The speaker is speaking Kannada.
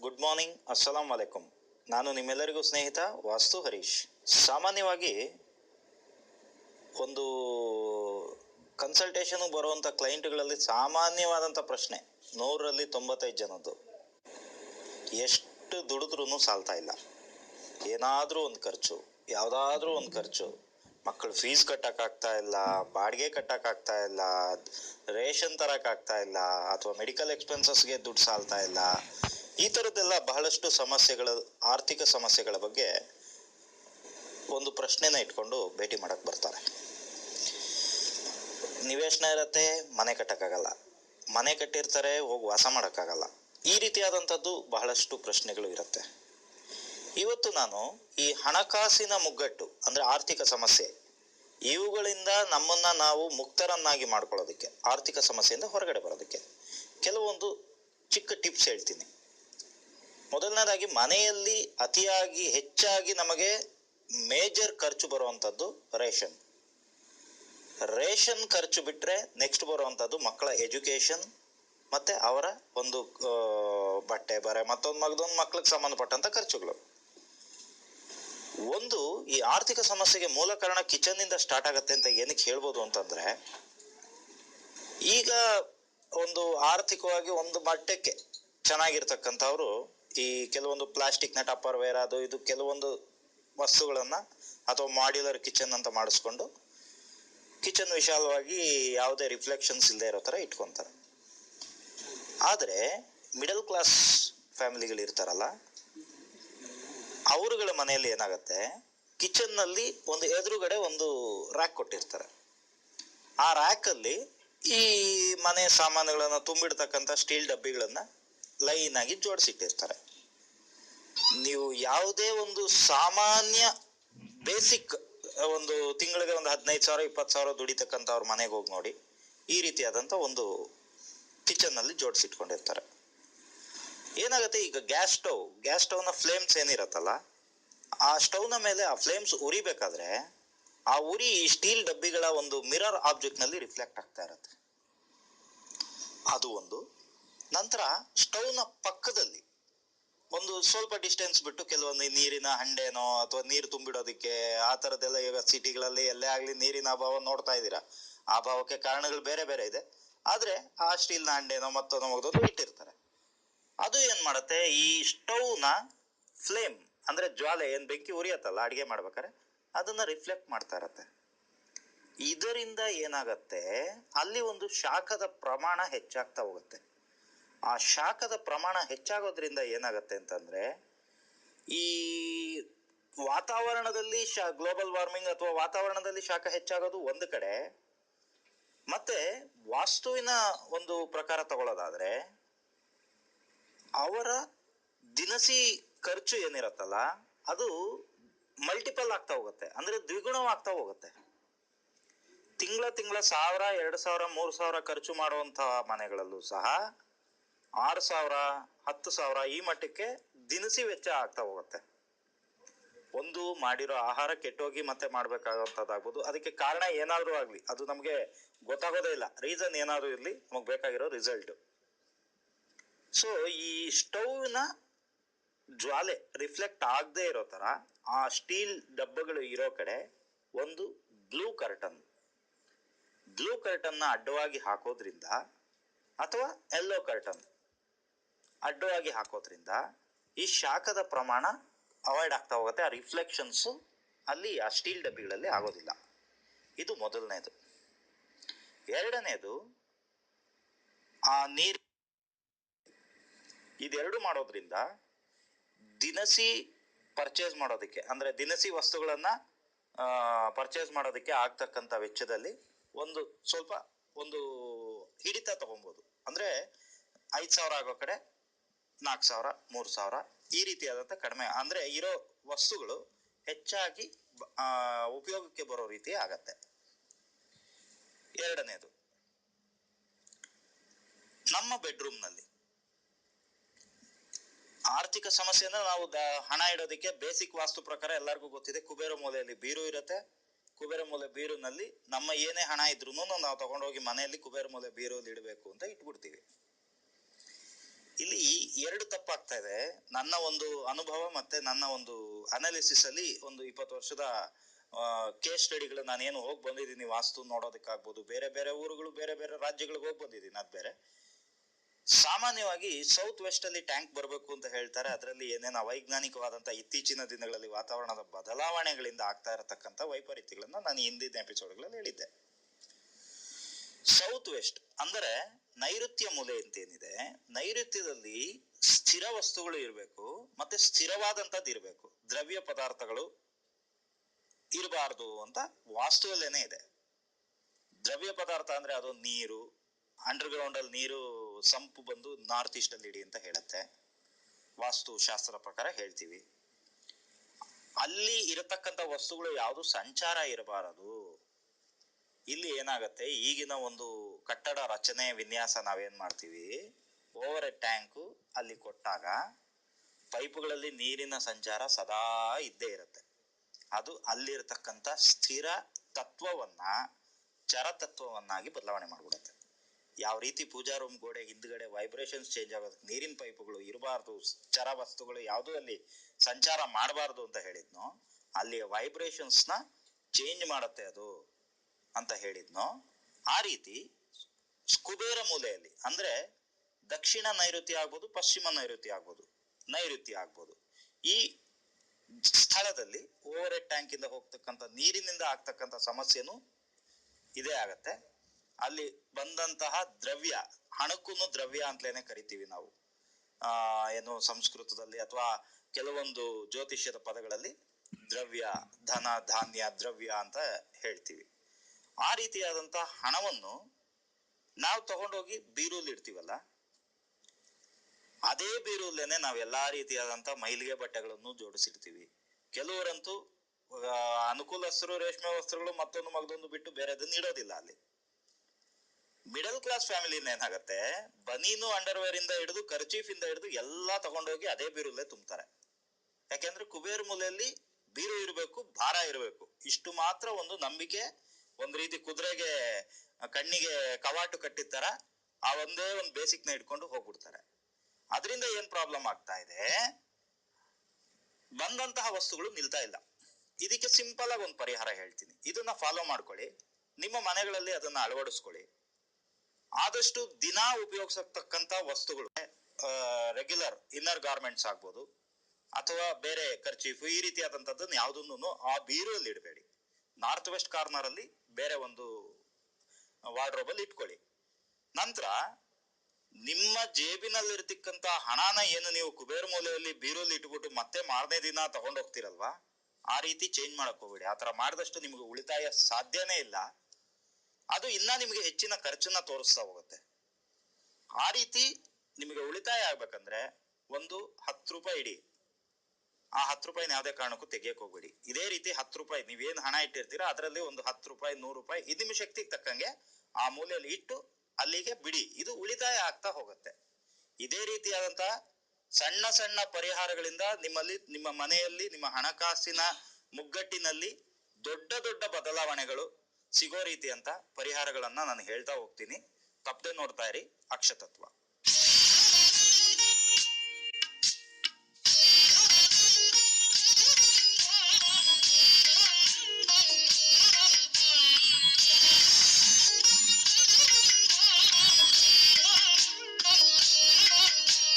ಗುಡ್ ಮಾರ್ನಿಂಗ್ ಅಸ್ಸಲಾಂ ವಲೈಕುಂ ನಾನು ನಿಮ್ಮೆಲ್ಲರಿಗೂ ಸ್ನೇಹಿತ ವಾಸ್ತು ಹರೀಶ್. ಸಾಮಾನ್ಯವಾಗಿ ಒಂದು ಕನ್ಸಲ್ಟೇಷನ್ಗೆ ಬರುವಂಥ ಕ್ಲೈಂಟ್ಗಳಲ್ಲಿ ಸಾಮಾನ್ಯವಾದಂಥ ಪ್ರಶ್ನೆ ನೂರರಲ್ಲಿ ತೊಂಬತ್ತೈದು ಜನದ್ದು. ಎಷ್ಟು ದುಡಿದ್ರೂ ಸಾಲ್ತಾ ಇಲ್ಲ. ಏನಾದರೂ ಒಂದು ಖರ್ಚು, ಯಾವುದಾದ್ರೂ ಒಂದು ಖರ್ಚು. ಮಕ್ಕಳು ಫೀಸ್ ಕಟ್ಟೋಕ್ಕಾಗ್ತಾ ಇಲ್ಲ, ಬಾಡಿಗೆ ಕಟ್ಟೋಕ್ಕಾಗ್ತಾ ಇಲ್ಲ, ರೇಷನ್ ತರೋಕ್ಕಾಗ್ತಾ ಇಲ್ಲ, ಅಥವಾ ಮೆಡಿಕಲ್ ಎಕ್ಸ್ಪೆನ್ಸಸ್ಗೆ ದುಡ್ಡು ಸಾಲ್ತಾ ಇಲ್ಲ. ಈ ಥರದ್ದೆಲ್ಲ ಬಹಳಷ್ಟು ಸಮಸ್ಯೆಗಳ, ಆರ್ಥಿಕ ಸಮಸ್ಯೆಗಳ ಬಗ್ಗೆ ಒಂದು ಪ್ರಶ್ನೆನ ಇಟ್ಕೊಂಡು ಭೇಟಿ ಮಾಡಕ್ಕೆ ಬರ್ತಾರೆ. ನಿವೇಶನ ಇರತ್ತೆ, ಮನೆ ಕಟ್ಟಕ್ಕಾಗಲ್ಲ. ಮನೆ ಕಟ್ಟಿರ್ತಾರೆ, ಹೋಗಿ ವಾಸ ಮಾಡೋಕ್ಕಾಗಲ್ಲ. ಈ ರೀತಿಯಾದಂಥದ್ದು ಬಹಳಷ್ಟು ಪ್ರಶ್ನೆಗಳು ಇರುತ್ತೆ. ಇವತ್ತು ನಾನು ಈ ಹಣಕಾಸಿನ ಮುಗ್ಗಟ್ಟು, ಅಂದ್ರೆ ಆರ್ಥಿಕ ಸಮಸ್ಯೆ, ಇವುಗಳಿಂದ ನಮ್ಮನ್ನ ನಾವು ಮುಕ್ತರನ್ನಾಗಿ ಮಾಡ್ಕೊಳ್ಳೋದಕ್ಕೆ, ಆರ್ಥಿಕ ಸಮಸ್ಯೆಯಿಂದ ಹೊರಗಡೆ ಬರೋದಕ್ಕೆ ಕೆಲವೊಂದು ಚಿಕ್ಕ ಟಿಪ್ಸ್ ಹೇಳ್ತೀನಿ. ಮೊದಲನೇದಾಗಿ, ಮನೆಯಲ್ಲಿ ಅತಿಯಾಗಿ ಹೆಚ್ಚಾಗಿ ನಮಗೆ ಮೇಜರ್ ಖರ್ಚು ಬರುವಂಥದ್ದು ರೇಷನ್. ರೇಷನ್ ಖರ್ಚು ಬಿಟ್ಟರೆ ನೆಕ್ಸ್ಟ್ ಬರುವಂಥದ್ದು ಮಕ್ಕಳ ಎಜುಕೇಷನ್, ಮತ್ತು ಅವರ ಒಂದು ಬಟ್ಟೆ, ಬರೆ, ಮತ್ತೊಂದು ಮಗದೊಂದು ಮಕ್ಳಿಗೆ ಸಂಬಂಧಪಟ್ಟಂಥ ಖರ್ಚುಗಳು. ಒಂದು, ಈ ಆರ್ಥಿಕ ಸಮಸ್ಯೆಗೆ ಮೂಲ ಕಾರಣ ಕಿಚನ್ ಇಂದ ಸ್ಟಾರ್ಟ್ ಆಗತ್ತೆ ಅಂತ ಏನಕ್ಕೆ ಹೇಳ್ಬೋದು ಅಂತಂದ್ರೆ, ಈಗ ಒಂದು ಆರ್ಥಿಕವಾಗಿ ಒಂದು ಮಟ್ಟಕ್ಕೆ ಚೆನ್ನಾಗಿರ್ತಕ್ಕಂಥವ್ರು ಈ ಕೆಲವೊಂದು ಪ್ಲಾಸ್ಟಿಕ್ನ ಟಪ್ಪರ್ ವೇರ್ ಅದು ಇದು ಕೆಲವೊಂದು ವಸ್ತುಗಳನ್ನು ಅಥವಾ ಮಾಡ್ಯುಲರ್ ಕಿಚನ್ ಅಂತ ಮಾಡಿಸ್ಕೊಂಡು ಕಿಚನ್ ವಿಶಾಲವಾಗಿ ಯಾವುದೇ ರಿಫ್ಲೆಕ್ಷನ್ಸ್ ಇಲ್ಲದೆ ಇರೋ ಥರ ಇಟ್ಕೊತಾರೆ ಆದರೆ, ಮಿಡಲ್ ಕ್ಲಾಸ್ ಫ್ಯಾಮಿಲಿಗಳು ಇರ್ತಾರಲ್ಲ ಅವರುಗಳ ಮನೆಯಲ್ಲಿ ಏನಾಗುತ್ತೆ? ಕಿಚನ್ನಲ್ಲಿ ಒಂದು ಎದುರುಗಡೆ ಒಂದು ರ್ಯಾಕ್ ಕೊಟ್ಟಿರ್ತಾರೆ. ಆ ರ್ಯಾಕಲ್ಲಿ ಈ ಮನೆ ಸಾಮಾನುಗಳನ್ನು ತುಂಬಿಡ್ತಕ್ಕಂಥ ಸ್ಟೀಲ್ ಡಬ್ಬಿಗಳನ್ನು ಲೈನಾಗಿ ಜೋಡಿಸಿಟ್ಟಿರ್ತಾರೆ. ನೀವು ಯಾವುದೇ ಒಂದು ಸಾಮಾನ್ಯ ಬೇಸಿಕ್ ಒಂದು ತಿಂಗಳಿಗೆ ಒಂದು ಹದಿನೈದು ಸಾವಿರ, ಇಪ್ಪತ್ತು ಸಾವಿರ ದುಡಿತಕ್ಕಂಥವ್ರ ಮನೆಗೆ ಹೋಗಿ ನೋಡಿ, ಈ ರೀತಿಯಾದಂಥ ಒಂದು ಕಿಚನ್ನಲ್ಲಿ ಜೋಡಿಸಿಟ್ಕೊಂಡಿರ್ತಾರೆ. ಏನಾಗುತ್ತೆ? ಈಗ ಗ್ಯಾಸ್ ಸ್ಟವ್ ಗ್ಯಾಸ್ ಸ್ಟವ್ನ ಫ್ಲೇಮ್ಸ್ ಏನಿರತ್ತಲ್ಲ, ಆ ಸ್ಟವ್ನ ಮೇಲೆ ಆ ಫ್ಲೇಮ್ಸ್ ಉರಿಬೇಕಾದ್ರೆ, ಆ ಉರಿ ಈ ಸ್ಟೀಲ್ ಡಬ್ಬಿಗಳ ಒಂದು ಮಿರರ್ ಆಬ್ಜೆಕ್ಟ್ನಲ್ಲಿ ರಿಫ್ಲೆಕ್ಟ್ ಆಗ್ತಾ ಇರತ್ತೆ. ಅದು ಒಂದು. ನಂತರ ಸ್ಟವ್ನ ಪಕ್ಕದಲ್ಲಿ ಒಂದು ಸ್ವಲ್ಪ ಡಿಸ್ಟೆನ್ಸ್ ಬಿಟ್ಟು ಕೆಲವೊಂದು ನೀರಿನ ಹಂಡೆನೋ ಅಥವಾ ನೀರು ತುಂಬಿಡೋದಕ್ಕೆ ಆ ಥರದ್ದೆಲ್ಲ ಈಗ ಸಿಟಿಗಳಲ್ಲಿ ಎಲ್ಲೇ ಆಗಲಿ ನೀರಿನ ಅಭಾವ ನೋಡ್ತಾ ಇದ್ದೀರಾ? ಆ ಅಭಾವಕ್ಕೆ ಕಾರಣಗಳು ಬೇರೆ ಬೇರೆ ಇದೆ. ಆದರೆ ಆ ಸ್ಟೀಲ್ನ ಹಂಡೆನೋ ಮತ್ತೊಂದು ಮಗದೊಂದು ಇಟ್ಟಿರ್ತಾರೆ. ಅದು ಏನ್ ಮಾಡುತ್ತೆ? ಈ ಸ್ಟೌವ್ನ ಫ್ಲೇಮ್, ಅಂದ್ರೆ ಜ್ವಾಲೆ ಏನ್ ಬೆಂಕಿ ಉರಿಯತ್ತಲ್ಲ, ಅಡಿಗೆ ಮಾಡ್ಬೇಕಾರೆ ಅದನ್ನ ರಿಫ್ಲೆಕ್ಟ್ ಮಾಡ್ತಾ ಇರತ್ತೆ. ಇದರಿಂದ ಏನಾಗತ್ತೆ? ಅಲ್ಲಿ ಒಂದು ಶಾಖದ ಪ್ರಮಾಣ ಹೆಚ್ಚಾಗ್ತಾ ಹೋಗುತ್ತೆ. ಆ ಶಾಖದ ಪ್ರಮಾಣ ಹೆಚ್ಚಾಗೋದ್ರಿಂದ ಏನಾಗತ್ತೆ ಅಂತಂದ್ರೆ, ಈ ವಾತಾವರಣದಲ್ಲಿ ಶಾ ಗ್ಲೋಬಲ್ ವಾರ್ಮಿಂಗ್ ಅಥವಾ ವಾತಾವರಣದಲ್ಲಿ ಶಾಖ ಹೆಚ್ಚಾಗೋದು ಒಂದು ಕಡೆ, ಮತ್ತೆ ವಾಸ್ತುವಿನ ಒಂದು ಪ್ರಕಾರ ತಗೊಳ್ಳೋದಾದ್ರೆ ಅವರ ದಿನಸಿ ಖರ್ಚು ಏನಿರತ್ತಲ್ಲ, ಅದು ಮಲ್ಟಿಪಲ್ ಆಗ್ತಾ ಹೋಗುತ್ತೆ. ಅಂದ್ರೆ ದ್ವಿಗುಣವಾಗ್ತಾ ಹೋಗುತ್ತೆ. ತಿಂಗಳ ತಿಂಗಳ ಸಾವಿರ, ಎರಡು ಸಾವಿರ, ಮೂರು ಸಾವಿರ ಖರ್ಚು ಮಾಡುವಂತಹ ಮನೆಗಳಲ್ಲೂ ಸಹ ಆರು ಸಾವಿರ, ಹತ್ತು ಸಾವಿರ ಈ ಮಟ್ಟಕ್ಕೆ ದಿನಸಿ ವೆಚ್ಚ ಆಗ್ತಾ ಹೋಗುತ್ತೆ. ಒಂದು ಮಾಡಿರೋ ಆಹಾರ ಕೆಟ್ಟೋಗಿ ಮತ್ತೆ ಮಾಡ್ಬೇಕಾಗಂತದ್ದಾಗ್ಬೋದು ಅದಕ್ಕೆ ಕಾರಣ ಏನಾದರೂ ಆಗಲಿ. ಅದು ನಮಗೆ ಗೊತ್ತಾಗೋದೇ ಇಲ್ಲ. ರೀಸನ್ ಏನಾದರೂ ಇರಲಿ, ನಮಗೆ ಬೇಕಾಗಿರೋ ರಿಸಲ್ಟ್ ಸೊ ಈ ಸ್ಟೌವ್ನ ಜ್ವಾಲೆ ರಿಫ್ಲೆಕ್ಟ್ ಆಗದೆ ಇರೋ ಥರ ಆ ಸ್ಟೀಲ್ ಡಬ್ಬಗಳು ಇರೋ ಕಡೆ ಒಂದು ಬ್ಲೂ ಕರ್ಟನ್ ಬ್ಲೂ ಕರ್ಟನ್ನ ಅಡ್ಡವಾಗಿ ಹಾಕೋದ್ರಿಂದ ಅಥವಾ ಎಲ್ಲೋ ಕರ್ಟನ್ ಅಡ್ಡವಾಗಿ ಹಾಕೋದ್ರಿಂದ ಈ ಶಾಖದ ಪ್ರಮಾಣ ಅವಾಯ್ಡ್ ಆಗ್ತಾ ಹೋಗುತ್ತೆ, ಆ ರಿಫ್ಲೆಕ್ಷನ್ಸು ಅಲ್ಲಿ ಆ ಸ್ಟೀಲ್ ಡಬ್ಬಿಗಳಲ್ಲಿ ಆಗೋದಿಲ್ಲ. ಇದು ಮೊದಲನೇದು. ಎರಡನೇದು, ಆ ನೀರು ಇದೆರಡು ಮಾಡೋದ್ರಿಂದ ದಿನಸಿ ಪರ್ಚೇಸ್ ಮಾಡೋದಕ್ಕೆ, ಅಂದರೆ ದಿನಸಿ ವಸ್ತುಗಳನ್ನು ಪರ್ಚೇಸ್ ಮಾಡೋದಕ್ಕೆ ಆಗ್ತಕ್ಕಂಥ ವೆಚ್ಚದಲ್ಲಿ ಒಂದು ಸ್ವಲ್ಪ ಒಂದು ಹಿಡಿತ ತಗೊಬೋದು. ಅಂದರೆ ಐದು ಸಾವಿರ ಆಗೋ ಕಡೆ ನಾಲ್ಕು ಸಾವಿರ, ಮೂರು ಸಾವಿರ ಈ ರೀತಿಯಾದಂಥ ಕಡಿಮೆ, ಅಂದರೆ ಇರೋ ವಸ್ತುಗಳು ಹೆಚ್ಚಾಗಿ ಉಪಯೋಗಕ್ಕೆ ಬರೋ ರೀತಿ ಆಗತ್ತೆ. ಎರಡನೇದು, ನಮ್ಮ ಬೆಡ್ರೂಮ್ನಲ್ಲಿ ಆರ್ಥಿಕ ಸಮಸ್ಯೆ ಅಂದ್ರೆ ನಾವು ಹಣ ಇಡೋದಕ್ಕೆ ಬೇಸಿಕ್ ವಾಸ್ತು ಪ್ರಕಾರ ಎಲ್ಲರಿಗೂ ಗೊತ್ತಿದೆ. ಕುಬೇರ ಮೂಲೆಯಲ್ಲಿ ಬೀರು ಇರುತ್ತೆ. ಕುಬೇರ ಮೂಲೆ ಬೀರುನಲ್ಲಿ ನಮ್ಮ ಏನೇ ಹಣ ಇದ್ರು ನಾವು ತಗೊಂಡೋಗಿ ಮನೆಯಲ್ಲಿ ಕುಬೇರ ಮೂಲೆ ಬೀರು ಇಡಬೇಕು ಅಂತ ಇಟ್ಬಿಡ್ತೀವಿ. ಇಲ್ಲಿ ಎರಡು ತಪ್ಪಾಗ್ತಾ ಇದೆ. ನನ್ನ ಒಂದು ಅನುಭವ ಮತ್ತೆ ನನ್ನ ಒಂದು ಅನಾಲಿಸಿಸ್ ಅಲ್ಲಿ ಒಂದು ಇಪ್ಪತ್ತು ವರ್ಷದ ಕೇಸ್ ಸ್ಟಡಿಗಳು ನಾನೇನು ಹೋಗಿ ಬಂದಿದ್ದೀನಿ, ವಾಸ್ತು ನೋಡೋದಕ್ಕಾಗ್ಬೋದು, ಬೇರೆ ಬೇರೆ ಊರುಗಳು, ಬೇರೆ ಬೇರೆ ರಾಜ್ಯಗಳಿಗೆ ಹೋಗಿ ಬಂದಿದ್ದೀನಿ, ಅದು ಬೇರೆ. ಸಾಮಾನ್ಯವಾಗಿ ಸೌತ್ ವೆಸ್ಟ್ ಅಲ್ಲಿ ಟ್ಯಾಂಕ್ ಬರಬೇಕು ಅಂತ ಹೇಳ್ತಾರೆ. ಅದರಲ್ಲಿ ಏನೇನು ಅವೈಜ್ಞಾನಿಕವಾದಂತಹ ಇತ್ತೀಚಿನ ದಿನಗಳಲ್ಲಿ ವಾತಾವರಣದ ಬದಲಾವಣೆಗಳಿಂದ ಆಗ್ತಾ ಇರತಕ್ಕಂತ ವೈಪರೀತ್ಯಗಳನ್ನ ನಾನು ಹಿಂದಿನ ಎಪಿಸೋಡ್ಗಳಲ್ಲಿ ಹೇಳಿದ್ದೆ. ಸೌತ್ ವೆಸ್ಟ್ ಅಂದರೆ ನೈಋತ್ಯ ಮೂಲೆ ಅಂತ ಏನಿದೆ ನೈಋತ್ಯದಲ್ಲಿ ಸ್ಥಿರ ವಸ್ತುಗಳು ಇರಬೇಕು, ಮತ್ತೆ ಸ್ಥಿರವಾದಂತದ್ದು ಇರಬೇಕು. ದ್ರವ್ಯ ಪದಾರ್ಥಗಳು ಇರಬಾರ್ದು ಅಂತ ವಾಸ್ತುವಲ್ಲೇನೆ ಇದೆ. ದ್ರವ್ಯ ಪದಾರ್ಥ ಅಂದ್ರೆ ಅದು ನೀರು ಅಂಡರ್ಗ್ರೌಂಡ್ ಅಲ್ಲಿ ನೀರು ಸಂಪು ಬಂದು ನಾರ್ತ್ ಈಸ್ಟಲ್ಲಿ ಇಡಿ ಅಂತ ಹೇಳುತ್ತೆ. ವಾಸ್ತು ಶಾಸ್ತ್ರ ಪ್ರಕಾರ ಹೇಳ್ತೀವಿ. ಅಲ್ಲಿ ಇರತಕ್ಕಂತ ವಸ್ತುಗಳು ಯಾವುದು? ಸಂಚಾರ ಇರಬಾರದು. ಇಲ್ಲಿ ಏನಾಗತ್ತೆ? ಈಗಿನ ಒಂದು ಕಟ್ಟಡ ರಚನೆ, ವಿನ್ಯಾಸ ನಾವೇನ್ ಮಾಡ್ತೀವಿ? ಓವರ್ ಎ ಟ್ಯಾಂಕು ಅಲ್ಲಿ ಕೊಟ್ಟಾಗ ಪೈಪ್ಗಳಲ್ಲಿ ನೀರಿನ ಸಂಚಾರ ಸದಾ ಇದ್ದೇ ಇರುತ್ತೆ. ಅದು ಅಲ್ಲಿರತಕ್ಕಂಥ ಸ್ಥಿರ ತತ್ವವನ್ನ, ಚರತತ್ವವನ್ನಾಗಿ ಬದಲಾವಣೆ ಮಾಡ್ಬಿಡುತ್ತೆ. ಯಾವ ರೀತಿ ಪೂಜಾ ರೂಮ್ ಗೋಡೆ ಹಿಂದ್ಗಡೆ ವೈಬ್ರೇಷನ್ಸ್ ಚೇಂಜ್ ಆಗೋದಕ್ಕೆ ನೀರಿನ ಪೈಪ್ಗಳು ಇರಬಾರ್ದು, ಚರ ವಸ್ತುಗಳು ಯಾವುದೂ ಅಲ್ಲಿ ಸಂಚಾರ ಮಾಡಬಾರ್ದು ಅಂತ ಹೇಳಿದ್ನೋ ಅಲ್ಲಿ ವೈಬ್ರೇಷನ್ಸ್ನ ಚೇಂಜ್ ಮಾಡುತ್ತೆ ಅದು ಅಂತ ಹೇಳಿದ್ನೋ, ಆ ರೀತಿ ಕುಬೇರ ಮೂಲೆಯಲ್ಲಿ, ಅಂದ್ರೆ ದಕ್ಷಿಣ ನೈಋತ್ಯ ಆಗ್ಬೋದು, ಪಶ್ಚಿಮ ನೈಋತ್ಯ ಆಗ್ಬೋದು ನೈಋತ್ಯ ಆಗ್ಬೋದು, ಈ ಸ್ಥಳದಲ್ಲಿ ಓವರ್ ಹೆಡ್ ಟ್ಯಾಂಕ್ ಇಂದ ಹೋಗ್ತಕ್ಕಂಥ ನೀರಿನಿಂದ ಆಗ್ತಕ್ಕಂಥ ಸಮಸ್ಯೆನೂ ಇದೇ ಆಗತ್ತೆ. ಅಲ್ಲಿ ಬಂದಂತಹ ದ್ರವ್ಯ ಹಣಕ್ಕೂ ದ್ರವ್ಯ ಅಂತಲೇನೆ ಕರಿತೀವಿ ನಾವು. ಆ, ಏನು ಸಂಸ್ಕೃತದಲ್ಲಿ ಅಥವಾ ಕೆಲವೊಂದು ಜ್ಯೋತಿಷ್ಯದ ಪದಗಳಲ್ಲಿ ದ್ರವ್ಯ, ಧನ, ಧಾನ್ಯ, ದ್ರವ್ಯ ಅಂತ ಹೇಳ್ತೀವಿ. ಆ ರೀತಿಯಾದಂತ ಹಣವನ್ನು ನಾವು ತಗೊಂಡೋಗಿ ಬೀರೂಲ್ ಇಡ್ತೀವಲ್ಲ, ಅದೇ ಬೀರೂಲ್ಲೇನೆ ನಾವು ಎಲ್ಲಾ ರೀತಿಯಾದಂತ ಮೈಲಿಗೆ ಬಟ್ಟೆಗಳನ್ನು ಜೋಡಿಸಿಡ್ತೀವಿ. ಕೆಲವರಂತೂ ಅನುಕೂಲ ಅನುಕೂಲಸ್ಥರು ರೇಷ್ಮೆ ವಸ್ತ್ರಗಳು ಮತ್ತೊಂದು ಮಗದೊಂದು ಬಿಟ್ಟು ಬೇರೆದನ್ನ ಇಡೋದಿಲ್ಲ ಅಲ್ಲಿ. ಮಿಡಲ್ ಕ್ಲಾಸ್ ಫ್ಯಾಮಿಲಿನ ಏನಾಗುತ್ತೆ? ಬನೀನು ಅಂಡರ್ವೇರ್ ಇಂದ ಹಿಡಿದು ಖರ್ಚೀಫ್ ಇಂದ ಹಿಡಿದು ಎಲ್ಲಾ ತಗೊಂಡೋಗಿ ಅದೇ ಬೀರುಲ್ಲೇ ತುಂಬ್ತಾರೆ. ಯಾಕೆಂದ್ರೆ ಕುಬೇರ್ ಮೂಲೆಯಲ್ಲಿ ಬೀರು ಇರಬೇಕು, ಭಾರ ಇರಬೇಕು. ಇಷ್ಟು ಮಾತ್ರ ಒಂದು ನಂಬಿಕೆ, ಒಂದ್ ರೀತಿ ಕುದುರೆಗೆ, ಕಣ್ಣಿಗೆ ಕವಾಟು ಕಟ್ಟಿರ್ತಾರ, ಆ ಒಂದೇ ಒಂದು ಬೇಸಿಕ್ನ ಇಟ್ಕೊಂಡು ಹೋಗ್ಬಿಡ್ತಾರೆ. ಅದರಿಂದ ಏನ್ ಪ್ರಾಬ್ಲಮ್ ಆಗ್ತಾ ಇದೆ? ಬಂದಂತಹ ವಸ್ತುಗಳು ನಿಲ್ತಾ ಇಲ್ಲ. ಇದಕ್ಕೆ ಸಿಂಪಲ್ ಆಗಿ ಒಂದು ಪರಿಹಾರ ಹೇಳ್ತೀನಿ. ಇದನ್ನ ಫಾಲೋ ಮಾಡ್ಕೊಳ್ಳಿ. ನಿಮ್ಮ ಮನೆಗಳಲ್ಲಿ ಅದನ್ನ ಅಳವಡಿಸ್ಕೊಳ್ಳಿ. ಆದಷ್ಟು ದಿನ ಉಪಯೋಗಿಸತಕ್ಕಂತ ವಸ್ತುಗಳು ರೆಗ್ಯುಲರ್ ಇನ್ನರ್ ಗಾರ್ಮೆಂಟ್ಸ್ ಆಗ್ಬೋದು, ಅಥವಾ ಬೇರೆ ಖರ್ಚೀಫು ಈ ರೀತಿಯಾದಂಥದ್ದನ್ನ ಯಾವುದನ್ನು ಆ ಬೀರುವಲ್ಲಿ ಇಡಬೇಡಿ. ನಾರ್ತ್ ವೆಸ್ಟ್ ಕಾರ್ನರ್ ಅಲ್ಲಿ ಬೇರೆ ಒಂದು ವಾರ್ಡ್ರೋಬ್ ಅಲ್ಲಿ ಇಟ್ಕೊಳ್ಳಿ. ನಂತರ ನಿಮ್ಮ ಜೇಬಿನಲ್ಲಿರ್ತಕ್ಕಂತ ಹಣನ ಏನು ನೀವು ಕುಬೇರ ಮೂಲೆಯಲ್ಲಿ ಬೀರಲ್ಲಿ ಇಟ್ಬಿಟ್ಟು ಮತ್ತೆ ಮಾರನೇ ದಿನ ತಗೊಂಡೋಗ್ತಿರಲ್ವಾ ಆ ರೀತಿ ಚೇಂಜ್ ಮಾಡಕ್ ಹೋಗ್ಬೇಡಿ. ಆತರ ಮಾಡಿದಷ್ಟು ನಿಮಗೆ ಉಳಿತಾಯ ಸಾಧ್ಯನೇ ಇಲ್ಲ. ಅದು ಇನ್ನ ನಿಮಗೆ ಹೆಚ್ಚಿನ ಖರ್ಚನ್ನ ತೋರಿಸ್ತಾ ಹೋಗುತ್ತೆ. ಆ ರೀತಿ ನಿಮಗೆ ಉಳಿತಾಯ ಆಗ್ಬೇಕಂದ್ರೆ ಒಂದು ಹತ್ತು ರೂಪಾಯಿ ಇಡಿ. ಆ ಹತ್ತು ರೂಪಾಯಿನ ಯಾವುದೇ ಕಾರಣಕ್ಕೂ ತೆಗಿಯಕ್ ಹೋಗ್ಬೇಡಿ. ಇದೇ ರೀತಿ ಹತ್ತು ರೂಪಾಯಿ ನೀವೇನು ಹಣ ಇಟ್ಟಿರ್ತೀರಾ ಅದರಲ್ಲಿ ಒಂದು ಹತ್ತು ರೂಪಾಯಿ, ನೂರು ರೂಪಾಯಿ ಇದು ನಿಮ್ಮ ಶಕ್ತಿಗೆ ತಕ್ಕಂಗೆ ಆ ಮೂಲೆಯಲ್ಲಿ ಇಟ್ಟು ಅಲ್ಲಿಗೆ ಬಿಡಿ. ಇದು ಉಳಿತಾಯ ಆಗ್ತಾ ಹೋಗುತ್ತೆ. ಇದೇ ರೀತಿಯಾದಂತಹ ಸಣ್ಣ ಸಣ್ಣ ಪರಿಹಾರಗಳಿಂದ ನಿಮ್ಮಲ್ಲಿ, ನಿಮ್ಮ ಮನೆಯಲ್ಲಿ, ನಿಮ್ಮ ಹಣಕಾಸಿನ ಮುಗ್ಗಟ್ಟಿನಲ್ಲಿ ದೊಡ್ಡ ದೊಡ್ಡ ಬದಲಾವಣೆಗಳು ಸಿಗೋ ರೀತಿ ಅಂತ ಪರಿಹಾರಗಳನ್ನ ನಾನು ಹೇಳ್ತಾ ಹೋಗ್ತೀನಿ. ತಪ್ಪದೆ ನೋಡ್ತಾ ಇರಿ. ಅಕ್ಷತತ್ವ.